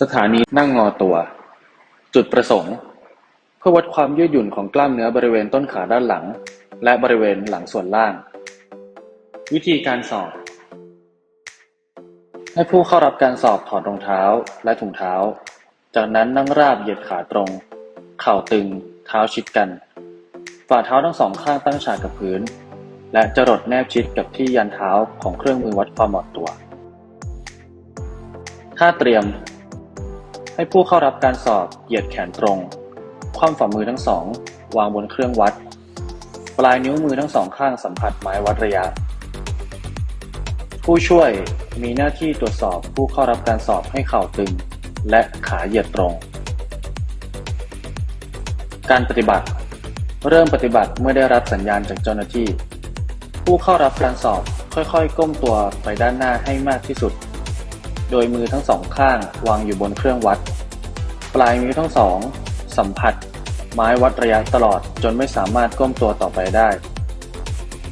สถานีนั่งงอตัว จุดประสงค์ เพื่อวัดความยืดหยุ่นของกล้ามเนื้อบริเวณต้นขาด้านหลัง และบริเวณหลังส่วนล่าง วิธีการสอบ ให้ผู้เข้ารับการสอบถอดรองเท้าและถุงเท้า จากนั้นนั่งราบเหยียดขาตรง เข่าตึง เท้าชิดกัน ฝ่าเท้าทั้งสองข้างตั้งฉากกับพื้น และจรดแนบชิดกับที่ยันเท้าของเครื่องมือวัดความหมดตัว ท่าเตรียม ให้ผู้เข้ารับการสอบเหยียดแขนตรง คว่ำฝ่ามือทั้งสอง วางบนเครื่องวัด ปลายนิ้วมือทั้งสองข้างสัมผัสไม้วัดระยะ ผู้ช่วยมีหน้าที่ตรวจสอบผู้เข้ารับการสอบให้เข่าตึง และขาเหยียดตรง การปฏิบัติ เริ่มปฏิบัติเมื่อได้รับสัญญาณจากเจ้าหน้าที่ ผู้เข้ารับการสอบค่อยๆ ก้มตัวไปด้านหน้าให้มากที่สุด โดยมือทั้งสองข้างวางอยู่บนเครื่องวัด ปลายนิ้วทั้งสอง สัมผัส ไม้วัดระยะตลอดจนไม่สามารถก้มตัวต่อไปได้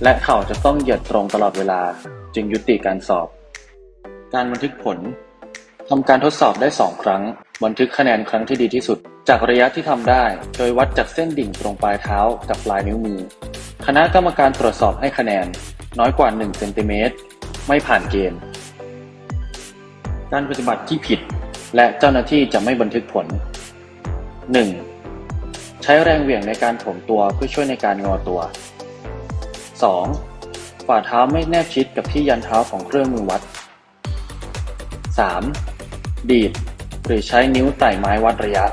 และเข่าจะต้องเหยียดตรงตลอดเวลาจึงยุติการสอบ การบันทึกผลทำการทดสอบได้ 2 ครั้ง บันทึกคะแนนครั้งที่ดีที่สุด จากระยะที่ทำได้ โดยวัดจากเส้นดิ่งตรงปลายเท้ากับปลายนิ้วมือ คณะกรรมการตรวจสอบให้คะแนน น้อยกว่า1เซนติเมตรไม่ผ่านเกณฑ์ การปฏิบัติที่ผิด และเจ้าหน้าที่จะไม่บันทึกผล 1. ใช้แรงเหวี่ยงในการโถมตัวเพื่อช่วยในการงอตัว 2. ฝ่าเท้าไม่แนบชิดกับที่ยันเท้าของเครื่องมือวัด 3. ดีด หรือใช้นิ้วไต่ไม้วัดระยะ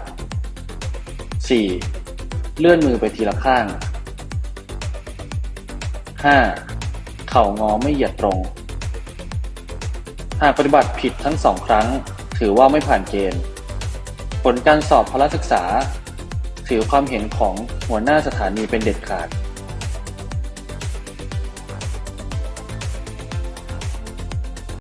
4. เลื่อนมือไปทีละข้าง 5. เข่างอไม่เหยียดตรง หากปฏิบัติผิดทั้งสองครั้ง ถือว่าไม่ผ่านเกณฑ์ ผลการสอบพละศึกษา ถือความเห็นของหัวหน้าสถานีเป็นเด็ดขาด